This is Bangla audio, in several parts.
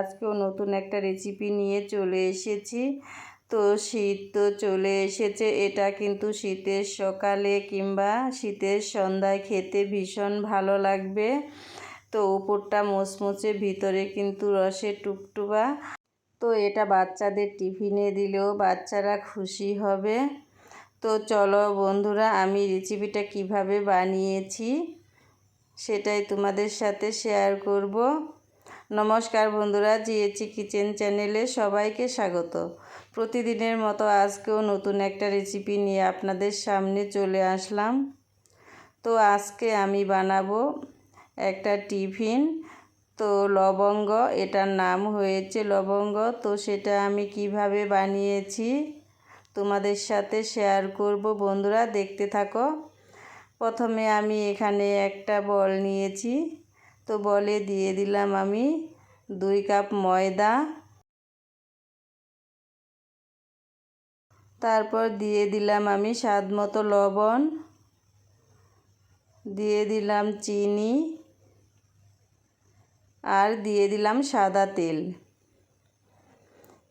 আজকেও নতুন একটা রেসিপি নিয়ে চলে এসেছি। তো শীত তো চলে এসেছে, এটা কিন্তু শীতের সকালে কিংবা শীতের সন্ধ্যায় খেতে ভীষণ ভালো লাগবে। তো উপরটা মুচমুচে, ভিতরে কিন্তু রসে টুকটুবা তো এটা বাচ্চাদের টিফিনে দিলেও বাচ্চারা খুশি হবে। তো চলো বন্ধুরা, আমি রেসিপিটা কীভাবে বানিয়েছি সেটাই তোমাদের সাথে শেয়ার করব। নমস্কার বন্ধুরা জিএচি কিচেন চ্যানেলে সবাইকে স্বাগত। প্রতিদিনের মতো আজকেও নতুন একটা রেসিপি নিয়ে আপনাদের সামনে চলে আসলাম। তো আজকে আমি বানাবো একটা টিফিন। তো লবঙ্গ, এটার নাম হয়েছে লবঙ্গ। তো সেটা আমি কীভাবে বানিয়েছি তোমাদের সাথে শেয়ার করব বন্ধুরা, দেখতে থাকো। প্রথমে আমি এখানে একটা বল নিয়েছি। তো বলে দিয়ে দিলাম আমি দুই কাপ ময়দা। তারপর দিয়ে দিলাম আমি স্বাদ মতো লবণ। দিয়ে দিলাম চিনি। আর দিয়ে দিলাম সাদা তেল।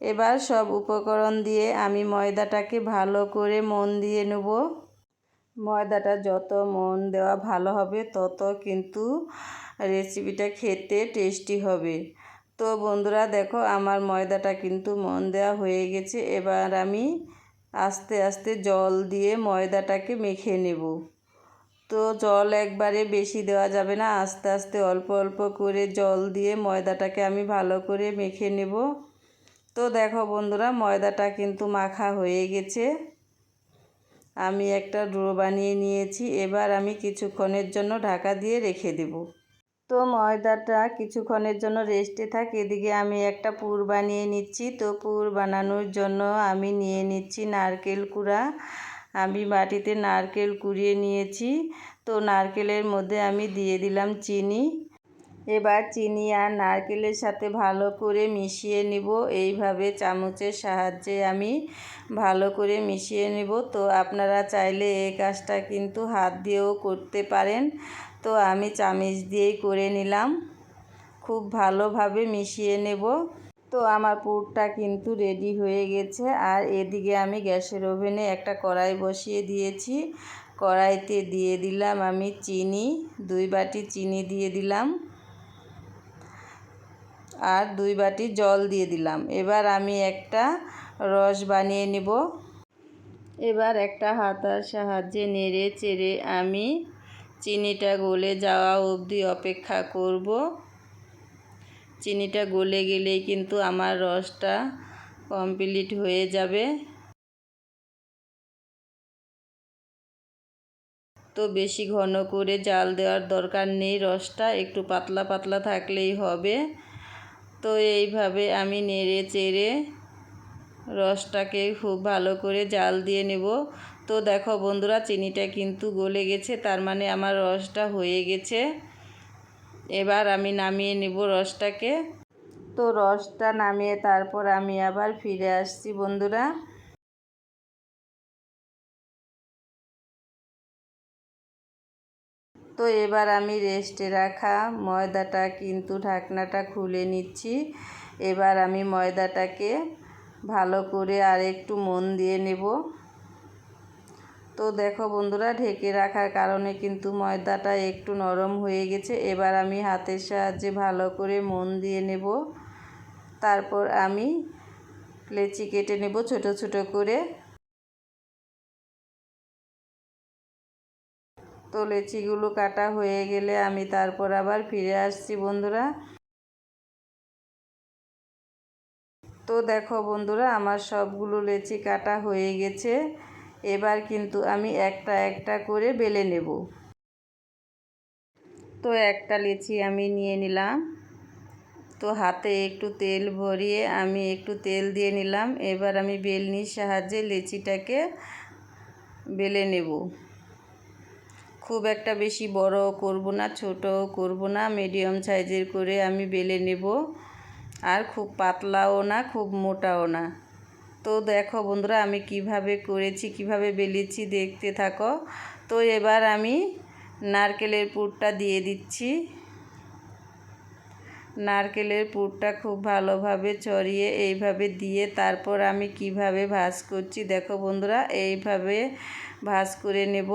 এবার সব উপকরণ দিয়ে আমি ময়দাটাকে ভালো করে মন দিয়ে নেব। ময়দাটা যত মন দেওয়া ভালো হবে, তত কিন্তু রেসিপিটা খেতে টেস্টি হবে। তো বন্ধুরা, দেখো আমার ময়দাটা কিন্তু মন দেওয়া হয়ে গেছে। এবার আমি আস্তে আস্তে জল দিয়ে ময়দাটাকে মেখে নেব। তো জল একবারে বেশি দেওয়া যাবে না, আস্তে আস্তে অল্প অল্প করে জল দিয়ে ময়দাটাকে আমি ভালো করে মেখে নেব। তো দেখো বন্ধুরা, ময়দাটা কিন্তু মাখা হয়ে গেছে। আমি একটা ড্রো বানিয়ে নিয়েছি, এবার আমি কিছুক্ষণের জন্য ঢাকা দিয়ে রেখে দেব। তো ময়দাটা কিছুক্ষণের জন্য রেস্টে থাক, এদিকে আমি একটা পুর বানিয়ে নিচ্ছি। তো পুর বানানোর জন্য আমি নিয়ে নিচ্ছি নারকেল কুড়া। আমি বাটিতে নারকেল কুড়িয়ে নিয়েছি। তো নারকেলের মধ্যে আমি দিয়ে দিলাম চিনি। এবার চিনি আর নারকেলের সাথে ভালো করে মিশিয়ে নিব। এইভাবে চামচের সাহায্যে আমি ভালো করে মিশিয়ে নেব। তো আপনারা চাইলে এই কাজটা কিন্তু হাত দিয়েও করতে পারেন। তো আমি চামিচ দিয়েই করে নিলাম। খুব ভালোভাবে মিশিয়ে নেব। তো আমার পুরটা কিন্তু রেডি হয়ে গেছে। আর এদিকে আমি গ্যাসের ওভেনে একটা কড়াই বসিয়ে দিয়েছি। কড়াইতে দিয়ে দিলাম আমি চিনি, দুই বাটি চিনি দিয়ে দিলাম। আর দুই বাটি জল দিয়ে দিলাম। এবার আমি একটা রস বানিয়ে নেব। এবার একটা হাতার সাহায্যে নেড়ে চেড়ে আমি চিনিটা গলে যাওয়া অবধি অপেক্ষা করব। চিনিটা গলে গেলেই কিন্তু আমার রসটা কমপ্লিট হয়ে যাবে। তো বেশি ঘন করে জাল দেওয়ার দরকার নেই রসটা, একটু পাতলা পাতলা থাকলেই হবে। তো এইভাবে আমি নেড়ে চেড়ে রসটাকে খুব ভালো করে জাল দিয়ে নেব। তো দেখো বন্ধুরা, চিনিটা কিন্তু গলে গেছে, তার মানে আমার রসটা হয়ে গেছে। এবার আমি নামিয়ে নেব রসটাকে। তো রসটা নামিয়ে তারপর আমি আবার ফিরে আসছি বন্ধুরা। তো এবার আমি রেস্টে রাখা ময়দাটা কিন্তু ঢাকনাটা খুলে নিচ্ছি। এবার আমি ময়দাটাকে ভালো করে আর একটু মন দিয়ে নেব। তো দেখো বন্ধুরা, ঢেকে রাখার কারণে কিন্তু ময়দাটা একটু নরম হয়ে গেছে। এবার আমি হাতের সাহায্যে ভালো করে মন দিয়ে নেব। তারপর আমি লেচি কেটে নেব ছোট ছোট করে। তো লেচিগুলো কাটা হয়ে গেলে আমি তারপর আবার ফিরে আসছি বন্ধুরা। তো দেখো বন্ধুরা, আমার সবগুলো লেচি কাটা হয়ে গেছে। এবার কিন্তু আমি একটা একটা করে বেলে নেব। তো একটা লেচি আমি নিয়ে নিলাম। তো হাতে একটু তেল ভরিয়ে আমি একটু তেল দিয়ে নিলাম। এবার আমি বেলনির সাহায্যে লেচিটাকে বেলে নেব। খুব একটা বেশি বড় করব না ছোট করব না, মিডিয়াম সাইজের করে আমি বেলে নেব। আর খুব পাতলাও না, খুব মোটাও না। তো দেখো বন্ধুরা, আমি কীভাবে করেছি, কীভাবে বেলেছি দেখতে থাকো। তো এবার আমি নারকেলের পুরটা দিয়ে দিচ্ছি। নারকেলের পুরটা খুব ভালোভাবে চড়িয়ে এইভাবে দিয়ে তারপর আমি কীভাবে ভাজ করছি দেখো বন্ধুরা, এইভাবে ভাজ করে নেব।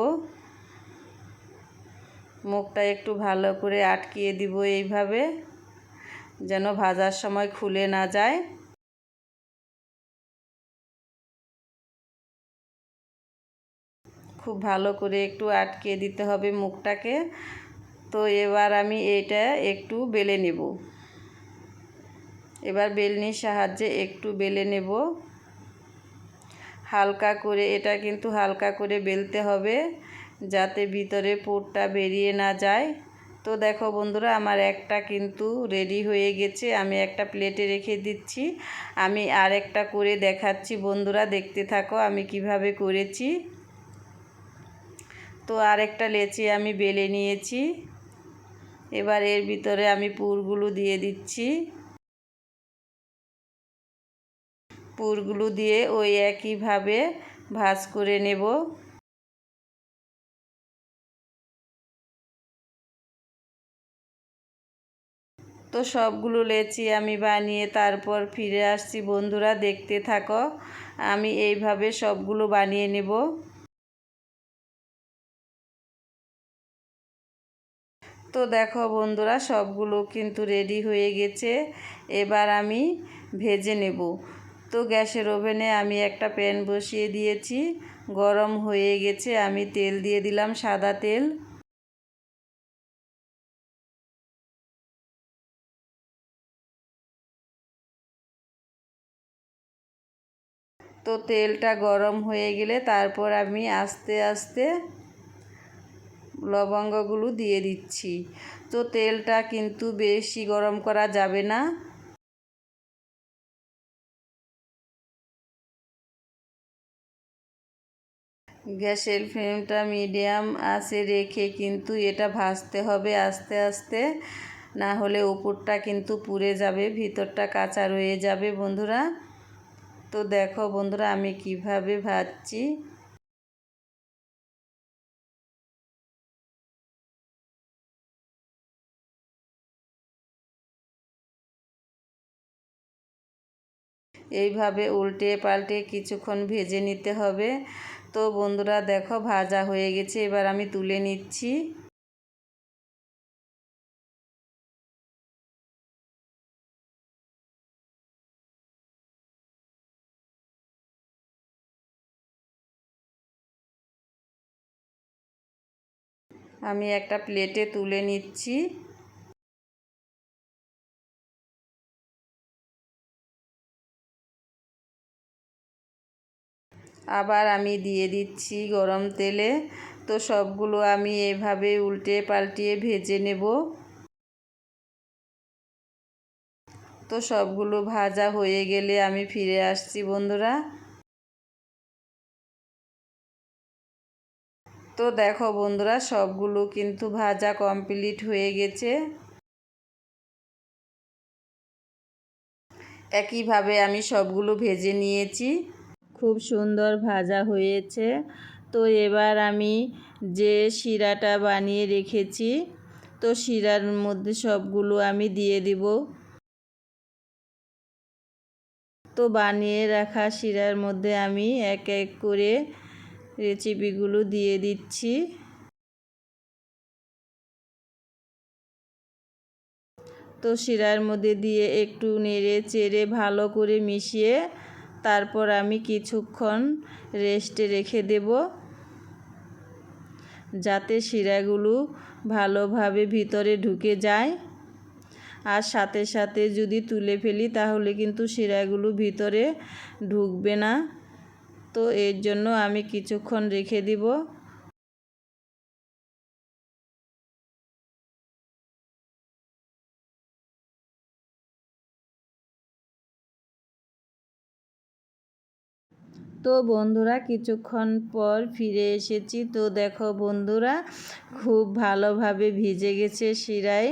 মুখটা একটু ভালো করে আটকিয়ে দিব এইভাবে, যেন ভাজার সময় খুলে না যায়। খুব ভালো করে একটু আটকে দিতে হবে মুখটাকে। তো এবার আমি এটা একটু বেলে নেব। এবার বেলনির সাহায্যে একটু বেলে নেব। হালকা করে, এটা কিন্তু হালকা করে বেলতে হবে যাতে ভিতরে পুরটা বেরিয়ে না যায়। তো দেখো বন্ধুরা, আমার একটা কিন্তু রেডি হয়ে গেছে, আমি একটা প্লেটে রেখে দিচ্ছি। আমি আর একটা করে দেখাচ্ছি বন্ধুরা, দেখতে থাকো আমি কীভাবে করেছি। তো আরেকটা লেচি আমি বেলে নিয়েছি। এবার এর ভিতরে আমি পুরগুলো দিয়ে দিচ্ছি। পুরগুলো দিয়ে ওই একইভাবে ভাজ করে নেব। তো সবগুলো লেচি আমি বানিয়ে তারপর ফিরে আসছি। বন্ধুরা, দেখতে থাকো। আমি এইভাবে সবগুলো বানিয়ে নেব। তো দেখো বন্ধুরা, সবগুলো কিন্তু রেডি হয়ে গেছে। এবার আমি ভেজে নেব। তো গ্যাসের ওভেনে আমি একটা প্যান বসিয়ে দিয়েছি। গরম হয়ে গেছে, আমি তেল দিয়ে দিলাম সাদা তেল। তো তেলটা গরম হয়ে গেলে তারপর আমি আস্তে আস্তে লবঙ্গগুলো দিয়ে দিচ্ছি। তো তেলটা কিন্তু বেশি গরম করা যাবে না। গ্যাসের ফ্লেমটা মিডিয়াম আছে রেখে কিন্তু এটা ভাজতে হবে আস্তে আস্তে। না হলে উপরটা কিন্তু পুড়ে যাবে, ভিতরটা কাঁচা রয়ে যাবে বন্ধুরা। তো দেখো বন্ধুরা আমি কীভাবে ভাজছি। এইভাবে উল্টে পাল্টে কিছুক্ষণ ভেজে নিতে হবে। তো বন্ধুরা, দেখো ভাজা হয়ে গেছে, এবার আমি তুলে নিচ্ছি। আমি একটা প্লেটে তুলে নিচ্ছি। আবার আমি দিয়ে দিচ্ছি গরম তেলে। তো সবগুলো আমি এভাবে উল্টে পাল্টিয়ে ভেজে নেব। তো সবগুলো ভাজা হয়ে গেলে আমি ফিরে আসছি বন্ধুরা। তো দেখো বন্ধুরা, সবগুলো কিন্তু ভাজা কমপ্লিট হয়ে গেছে। একইভাবে আমি সবগুলো ভেজে নিয়েছি। খুব সুন্দর ভাজা হয়েছে। তো এবার আমি যে শিরাটা বানিয়ে রেখেছি, তো শিরার মধ্যে সবগুলো আমি দিয়ে দিব। তো বানিয়ে রাখা শিরার মধ্যে আমি এক এক করে রেসিপিগুলো দিয়ে দিচ্ছি। তো শিরার মধ্যে দিয়ে একটু নেড়ে চেড়ে ভালো করে মিশিয়ে তারপর আমি কিছুক্ষণ রেস্টে রেখে দেব। যাতে শিরাগুলো ভালোভাবে ভিতরে ঢুকে যায়। আর সাথে সাথে যদি তুলে ফেলি, তাহলে কিন্তু শিরাগুলো ভিতরে ঢুকবে না। তো এর জন্য আমি কিছুক্ষণ রেখে দিব। তো বন্ধুরা, কিছুক্ষণ পর ফিরে এসেছি। তো দেখো বন্ধুরা, খুব ভালোভাবে ভিজে গেছে শিরায়।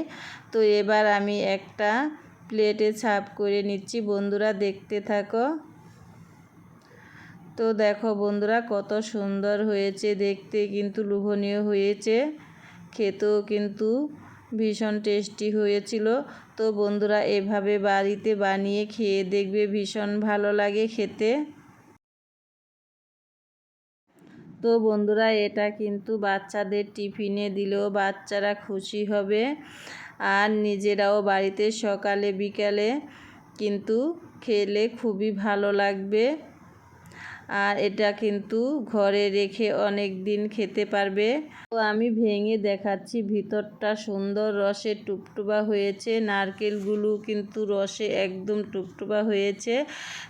তো এবার আমি একটা প্লেটে ছাপ করে নিচ্ছি। বন্ধুরা, দেখতে থাকো। তো দেখো বন্ধুরা, কত সুন্দর হয়েছে দেখতে, কিন্তু লোভনীয় হয়েছে। খেতেও কিন্তু ভীষণ টেস্টি হয়েছিল। তো বন্ধুরা, এভাবে বাড়িতে বানিয়ে খেয়ে দেখবে ভীষণ ভালো লাগে খেতে। তো বন্ধুরা, এটা কিন্তু বাচ্চাদের টিফিনে দিলেও বাচ্চারা খুশি হবে। আর নিজেরাও বাড়িতে সকালে, বিকালে কিন্তু খেলে খুবই ভালো লাগবে। আর এটা কিন্তু ঘরে রেখে অনেক দিন খেতে পারবে। তো আমি ভেঙে দেখাচ্ছি, ভিতরটা সুন্দর রসে টুপটুপা হয়েছে, নারকেলগুলো কিন্তু রসে একদম টুপটুপা হয়েছে।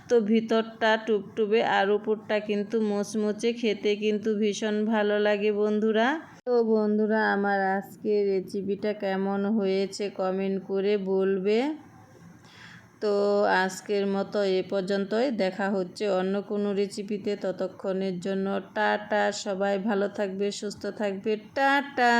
তো ভিতরটা টুপটুপে আর উপরটা কিন্তু মোচমোচে, খেতে কিন্তু ভীষণ ভালো লাগে বন্ধুরা। তো বন্ধুরা, আমার আজকে রেসিপিটা কেমন হয়েছে কমেন্ট করে বলবে। তো আজকের মতো এ পর্যন্তই। দেখা হচ্ছে অন্য কোনো রেসিপিতে ততক্ষণের জন্য টাটা, সবাই ভালো থাকবে, সুস্থ থাকবে। টাটা!